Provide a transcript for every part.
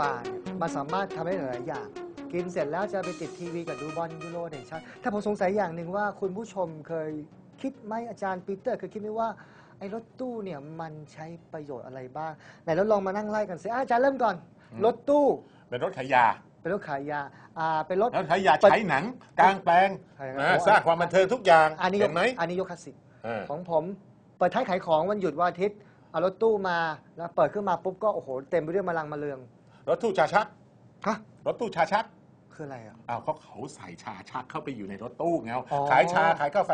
ป่าเนี่ยมันสามารถทำได้หลายอย่าง กินเสร็จแล้วจะไปติดทีวีกับดูบอลยูโรเดชาติถ้าผมสงสัยอย่างหนึ่งว่าคุณผู้ชมเคยคิดไหมอาจารย์ปีเตอร์เคยคิดไหมว่าไอ้รถตู้เนี่ยมันใช้ประโยชน์อะไรบ้างไหนเราลองมานั่งไล่กันสิอะอาจารย์เริ่มก่อน รถตู้ เป็นรถขายยา เป็นรถขายยาอ่าเป็นรถรถขายยาใช้หนัง กลางแปลงสร้างความบันเทิงทุกอย่างอันนี้ยเห็กนไหมอันนี้ยกคลาสสิกของผมเปิดท้ายขายของวันหยุดวันอาทิตย์เอารถตู้มาแล้วเปิดขึ้นมาปุ๊บก็โอ้โหเต็มไปด้วยมะลังมะเรือง รถตู้ชาชัก ฮะรถตู้ชาชักคืออะไรอะ อ้าวเขาเขาใส่ชาชักเข้าไปอยู่ในรถตู้ไงอ๋อ ขายชาขายกาแฟ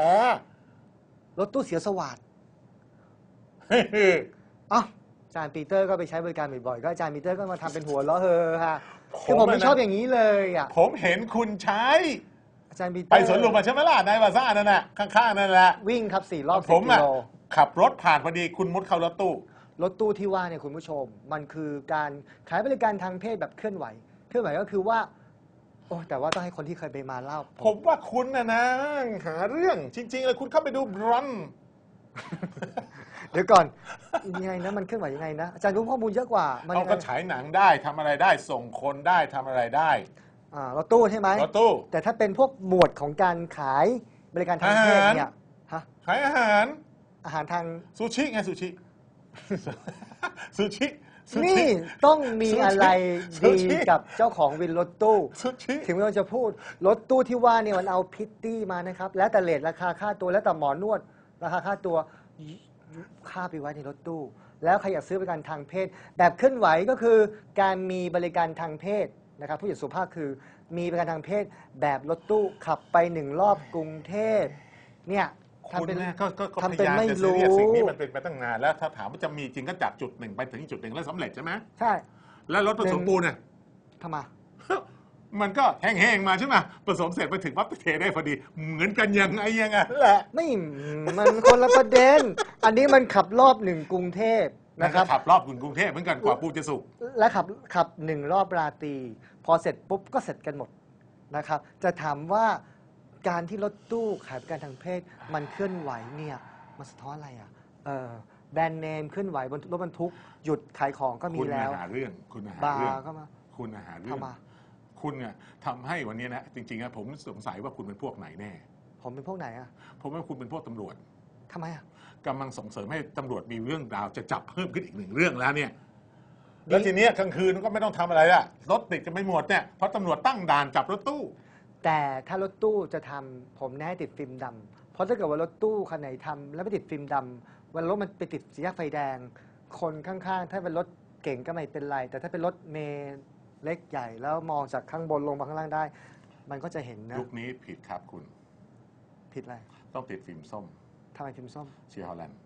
รถตู้เสียสวัสดเอ้าอาจารย์ปีเตอร์ก็ไปใช้บริการบ่อยๆก็อาจารย์ปีเตอร์ก็มาทำเป็นหัวเราะเฮอฮะคือผมไม่ชอบอย่างนี้เลยอะผมเห็นคุณใช้ อาจารย์ปีเตอไปร์สวนลุมมาใช่ไหมล่ะนายบาซ่านั่นน่ะข้างๆนั่นแหละ วิ่งครับสี่รอบผสิบมกิอะโลขับรถผ่านพอดีคุณมุดเข้ารถตู้ รถตู้ที่ว่าเนี่ยคุณผู้ชม มันคือการขายบริการทางเพศแบบเคลื่อนไหว เคลื่อนไหวก็คือว่า โอ้แต่ว่าต้องให้คนที่เคยไปมาเล่าผมว่าคุณนะนะหาเรื่องจริง ๆ เลยคุณเข้าไปดูบรอน เดี๋ยวก่อนยังไงนะมันเคลื่อนไหวยังไงนะอาจารย์รู้ข้อมูลเยอะกว่ามันเขาก็ฉายหนังได้ทำอะไรได้ส่งคนได้ทำอะไรได้อ่ารถตู้ใช่ไหมรถตู้ แต่ถ้าเป็นพวกหมวดของการขายบริการทางเพศอาหาร เนี่ยฮะขายอาหาร อาหารทางซูชิไงซูชิ ซูชิซูชิ นี่ต้องมีอะไรซูดีชิกับเจ้าของวินรถตู้ ซูชิ ถึงเราจะพูด รถตู้ที่ว่าเนี่ยมันเอาพิตตี้มานะครับ แล้วแต่เลทราคาค่าตัวแล้วแต่หมอนวด ราคาค่าตัวค่าไปไว้ในรถตู้ แล้วใครอยากซื้อบริการทางเพศ แบบเคลื่อนไหวก็คือการมีบริการทางเพศนะครับผู้หญิงสุภาพคือมีบริการทางเพศแบบรถตู้ขับไปหนึ่งรอบกรุงเทพเนี่ยคุณ ทำเป็นเนี่ยก็ก็ก็ทำพเป็นยายามไม่จะรู้ซีเรียสสิ่งนี้มันเป็นไปตั้งนานแล้วถ้าถามว่าจะมีจริงก็จากจุดหนึ่งไปถึงอีกจุดหนึ่งแล้วสำเร็จใช่ไหมใช่แล้วรถผสมปูนเนี่ย ทำไม มันก็แห้งๆมาใช่ไหมผสมเสร็จไปถึงปั๊บเทได้พอดี เหมือนกันยังไงยังไงแหละ ไม่มันคนละประเด็น อันนี้มันขับรอบหนึ่งกรุงเทพนะนะคครัรับ บขับรอบกรุงเทพเหมือนกันกว่าปูจะสุก และขับขับหนึ่งรอบราตรีพอเสร็จปุ๊บก็เสร็จกันหมดนะครับ จะถามว่า การที่รถตู้ขายบริการทางเพศ มันเคลื่อนไหวเนี่ยมันสะท้อนอะไรอะเออแบรนด์เนมเคลื่อนไหวบนรถบรรทุก หยุดขายของก็มีคุณแล้ว หาเรื่องคุณหาบาเรื่องร์ก็มาคุณหาเรื่องทำมา คุณเนี่ยทำให้วันนี้นะจริงๆนะผมสงสัยว่าคุณเป็นพวกไหนแน่ผมเป็นพวกไหนอะผมว่าคุณเป็นพวกตำรวจทำไมอะ กำลังส่งเสริมให้ตำรวจมีเรื่องราวจะจับเพิ่มขึ้นอีกหนึ่งเรื่องแล้วเนี่ยดีแล้วทีเนี้ยกลางคืนก็ไม่ต้องทำอะไรละรถติดกันไม่หมดเนี่ยเพราะตำรวจตั้งด่านจับรถตู้ แต่ถ้ารถตู้จะทำผมแน่ติดฟิล์มดำเพราะถ้าเกิดว่ารถตู้คันไหนทำแล้วไม่ติดฟิล์มดำวันรถมันไปติดสีแยกไฟแดง คนข้างๆ ถ้าเป็นรถเก่งก็ไม่เป็นไร แต่ถ้าเป็นรถเมล์เล็กใหญ่ แล้วมองจากข้างบนลงมาข้างล่างได้ มันก็จะเห็นนะยุคนี้ผิดครับคุณ ผิดอะไร ต้องติดฟิล์มส้มทำไมฟิล์มส้มเชียร์ฮอลแลนด์